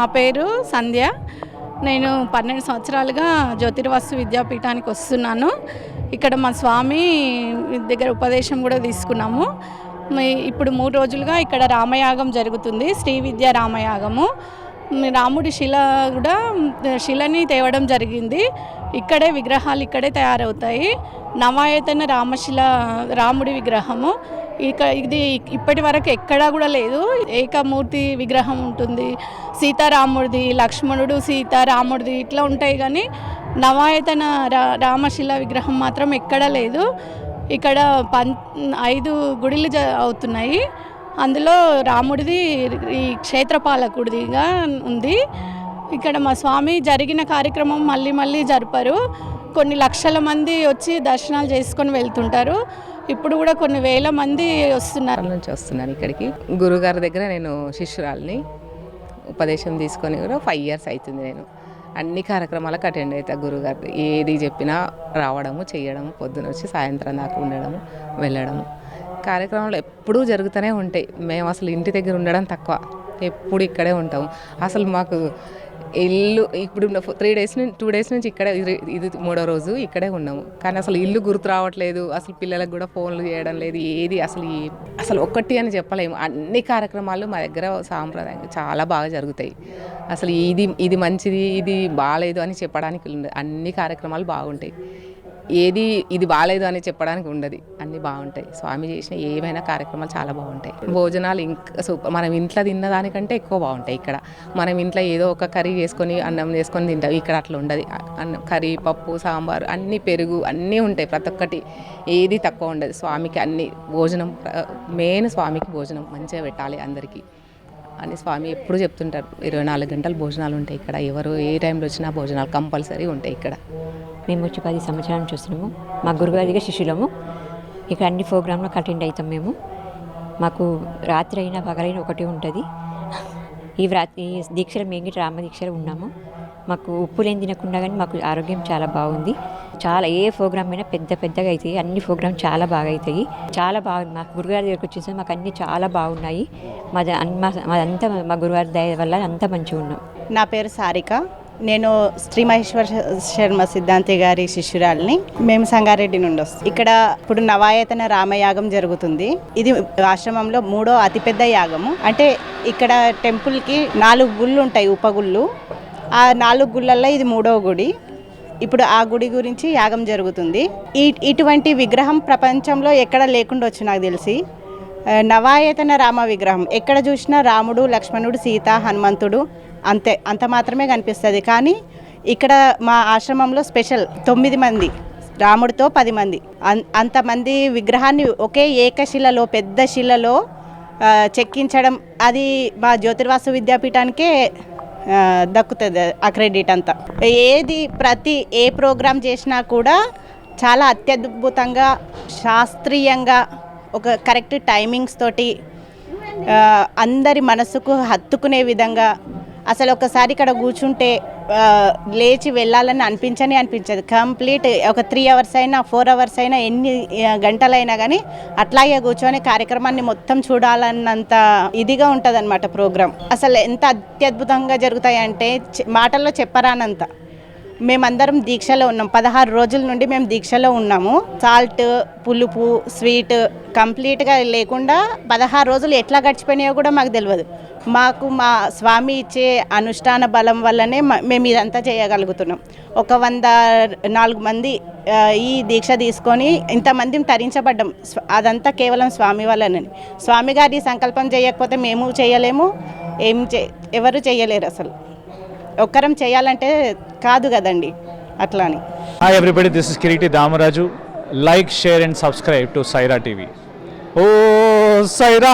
నా పేరు సంధ్య. నేను పన్నెండు సంవత్సరాలుగా జ్యోతిర్వాసు విద్యాపీఠానికి వస్తున్నాను. ఇక్కడ మా స్వామి దగ్గర ఉపదేశం కూడా తీసుకున్నాము. ఇప్పుడు మూడు రోజులుగా ఇక్కడ రామయాగం జరుగుతుంది. శ్రీ విద్యా రామయాగము. రాముడి శిల కూడా శిలని తేవడం జరిగింది. ఇక్కడే విగ్రహాలు ఇక్కడే తయారవుతాయి. నవాయతన రామశిల రాముడి విగ్రహము. ఇక ఇది ఇప్పటి వరకు ఎక్కడా కూడా లేదు. ఏకమూర్తి విగ్రహం ఉంటుంది. సీతారాముడిది లక్ష్మణుడు సీత రాముడిది ఇట్లా ఉంటాయి కానీ నవాయతన రా రామశిల విగ్రహం మాత్రం ఎక్కడా లేదు. ఇక్కడ పం ఐదు గుడిలు జ అవుతున్నాయి. అందులో రాముడిది ఈ క్షేత్రపాలకుడిదిగా ఉంది. ఇక్కడ మా స్వామి జరిగిన కార్యక్రమం మళ్ళీ మళ్ళీ జరుపరు. కొన్ని లక్షల మంది వచ్చి దర్శనాలు చేసుకొని వెళ్తుంటారు. ఇప్పుడు కూడా కొన్ని వేల మంది వస్తున్నారు. నుంచి వస్తున్నాను ఇక్కడికి. గురుగారి దగ్గర నేను శిష్యురాల్ని ఉపదేశం తీసుకొని కూడా ఫైవ్ ఇయర్స్ అవుతుంది నేను. అన్ని కార్యక్రమాలకు అటెండ్ అవుతాను గురుగారి ఏది చెప్పినా రావడము చేయడము పొద్దున వచ్చి సాయంత్రం దాకా ఉండడము వెళ్ళడము. కార్యక్రమాలు ఎప్పుడూ జరుగుతూనే ఉంటాయి. మేము అసలు ఇంటి దగ్గర ఉండడం తక్కువ. ఎప్పుడు ఇక్కడే ఉంటాము. అసలు మాకు ఇల్లు ఇప్పుడు త్రీ డేస్ నుంచి టూ డేస్ నుంచి ఇక్కడే ఇది ఇది మూడో రోజు ఇక్కడే ఉన్నాము. కానీ అసలు ఇల్లు గుర్తు రావట్లేదు. అసలు పిల్లలకు కూడా ఫోన్లు చేయడం లేదు. ఏది అసలు అసలు ఒక్కటి అని చెప్పలేము. అన్ని కార్యక్రమాలు మా దగ్గర సాంప్రదాయంగా చాలా బాగా జరుగుతాయి. అసలు ఇది ఇది మంచిది ఇది బాగాలేదు అని చెప్పడానికి అన్ని కార్యక్రమాలు బాగుంటాయి. ఏది ఇది బాగాలేదు అని చెప్పడానికి ఉండదు. అన్నీ బాగుంటాయి. స్వామి చేసిన ఏమైనా కార్యక్రమాలు చాలా బాగుంటాయి. భోజనాలు ఇంకా సూపర్ మనం ఇంట్లో తిన్న దానికంటే ఎక్కువ బాగుంటాయి ఇక్కడ. మనం ఇంట్లో ఏదో ఒక కర్రీ చేసుకొని అన్నం చేసుకొని తింటాం. ఇక్కడ అట్లా ఉండదు. అన్నం కర్రీ పప్పు సాంబార్ అన్నీ పెరుగు అన్నీ ఉంటాయి ప్రతి ఒక్కటి. ఏది తక్కువ ఉండదు. స్వామికి అన్ని భోజనం మెయిన్ స్వామికి భోజనం మంచిగా పెట్టాలి అందరికీ. అని స్వామి ఎప్పుడు చెప్తుంటారు. ఇరవై నాలుగు గంటలు భోజనాలు ఉంటాయి ఇక్కడ. ఎవరు ఏ టైంలో వచ్చినా భోజనాలు కంపల్సరీ ఉంటాయి ఇక్కడ. మేము వచ్చి పది సంవత్సరాల నుంచి వస్తున్నాము. మా గురుగారిగా శిష్యులము. ఇక్కడ అన్ని ప్రోగ్రాంలకు అటెండ్ అవుతాం మేము. మాకు రాత్రి అయినా పగలైనా ఒకటి ఉంటుంది. ఈ వ్రా ఈ దీక్షలు మేము గిట్ల రామ దీక్షలు ఉన్నాము. మాకు ఉప్పు లేని తినకుండా కానీ మాకు ఆరోగ్యం చాలా బాగుంది. చాలా ఏ ప్రోగ్రామ్ అయినా పెద్ద పెద్దగా అవుతాయి అన్ని ప్రోగ్రామ్ చాలా బాగా అవుతాయి చాలా బాగుంది మా గురుగారి దగ్గరకు వచ్చేసి మాకు అన్నీ చాలా బాగున్నాయి. మాది మా- మాదంతా మా గురుగారి దయ వల్ల అంతా మంచిగా ఉన్నాం నా పేరు సారిక. నేను శ్రీ మహేశ్వర శర్మ సిద్ధాంతి గారి శిష్యురాలిని. మేము సంగారెడ్డి నుండి వస్తాం. ఇక్కడ ఇప్పుడు నవాయతన రామయాగం జరుగుతుంది. ఇది ఆశ్రమంలో మూడో అతిపెద్ద యాగము. అంటే ఇక్కడ టెంపుల్కి నాలుగు గుళ్ళు ఉంటాయి ఉపగుళ్ళు. ఆ నాలుగు గుళ్ళల్లో ఇది మూడో గుడి. ఇప్పుడు ఆ గుడి గురించి యాగం జరుగుతుంది. ఈ ఇటువంటి విగ్రహం ప్రపంచంలో ఎక్కడ లేకుండా వచ్చు నాకు తెలిసి నవాయతన రామ విగ్రహం. ఎక్కడ చూసినా రాముడు లక్ష్మణుడు సీత హనుమంతుడు అంతే అంత మాత్రమే కనిపిస్తుంది. కానీ ఇక్కడ మా ఆశ్రమంలో స్పెషల్ తొమ్మిది మంది రాముడితో పది మంది. అన్- అంతమంది విగ్రహాన్ని ఒకే ఏకశిలలో పెద్ద శిలలో చెక్కించడం అది మా జ్యోతిర్వాసు విద్యాపీఠానికే దక్కుతుంది ఆ క్రెడిట్ అంతా. ఏది ప్రతి ఏ ప్రోగ్రాం చేసినా కూడా చాలా అత్యద్భుతంగా శాస్త్రీయంగా ఒక కరెక్ట్ టైమింగ్స్ తోటి అందరి మనసుకు హత్తుకునే విధంగా అసలు ఒకసారి ఇక్కడ కూర్చుంటే లేచి వెళ్ళాలని అనిపించని అనిపించదు. కంప్లీట్ ఒక త్రీ అవర్స్ అయినా ఫోర్ అవర్స్ అయినా ఎన్ని గంటలైనా కానీ అట్లాగే కూర్చొని కార్యక్రమాన్ని మొత్తం చూడాలన్నంత ఇదిగా ఉంటుంది అనమాట ప్రోగ్రామ్ అసలు ఎంత అత్యద్భుతంగా జరుగుతాయంటే మాటల్లో చెప్పరానంత. మేమందరం దీక్షలో ఉన్నాం. పదహారు రోజుల నుండి మేము దీక్షలో ఉన్నాము. సాల్ట్ పులుపు స్వీట్ కంప్లీట్గా లేకుండా పదహారు రోజులు ఎట్లా గడిచిపోయినాయో కూడా మాకు తెలియదు. మాకు మా స్వామి ఇచ్చే అనుష్ఠాన బలం వల్లనే మ- మేము ఇదంతా చేయగలుగుతున్నాం. ఒక వంద నాలుగు మంది ఈ దీక్ష తీసుకొని ఇంతమందిని తరించబడ్డం అదంతా కేవలం స్వామి వల్లనని స్వామి గారి సంకల్పం చేయకపోతే మేము చేయలేము. ఏం చే ఎవరు చేయలేరు అసలు. ఒక్కరం చేయాలంటే కాదు కదండి అట్లాని. Hi everybody this is Kireeti Damaraju like share and subscribe to Saira TV oh Sye Raa